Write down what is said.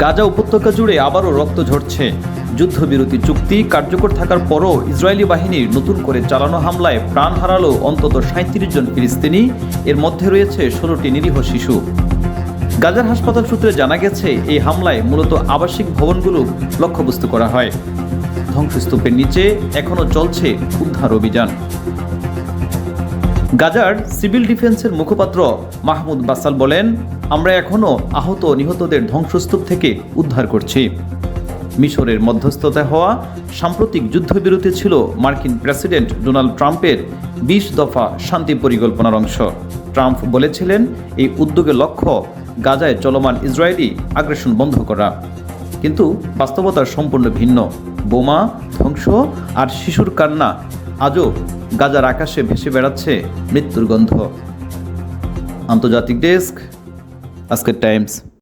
গাজা উপত্যকা জুড়ে আবারও রক্ত ঝরছে। যুদ্ধবিরতি চুক্তি কার্যকর থাকার পরও ইসরায়েলি বাহিনীর নতুন করে চালানো হামলায় প্রাণ হারালো অন্তত সাঁত্রিশ জন ফিলিস্তিনি। এর মধ্যে রয়েছে ষোলোটি নিরীহ শিশু। গাজার হাসপাতাল সূত্রে জানা গেছে, এই হামলায় মূলত আবাসিক ভবনগুলো লক্ষ্যবস্তু করা হয়। ধ্বংসস্তূপের নিচে এখনও চলছে উদ্ধার অভিযান। গাজার সিভিল ডিফেন্সের মুখপাত্র মাহমুদ বাসাল বলেন, আমরা এখনও আহত নিহতদের ধ্বংসস্তূপ থেকে উদ্ধার করছি। মিশরের মধ্যস্থতা হওয়া সাম্প্রতিক যুদ্ধবিরতি ছিল মার্কিন প্রেসিডেন্ট ডোনাল্ড ট্রাম্পের বিশ দফা শান্তি পরিকল্পনার অংশ। ট্রাম্প বলেছিলেন, এই উদ্যোগের লক্ষ্য গাজায় চলমান ইসরায়েলি আগ্রাসন বন্ধ করা। কিন্তু বাস্তবতা সম্পূর্ণ ভিন্ন। বোমা ধ্বংস আর শিশুর কান্না আজও গাজার আকাশে ভেসে বেড়াচ্ছে মৃত্যুর গন্ধ। আন্তর্জাতিক ডেস্ক আজকের টাইমস।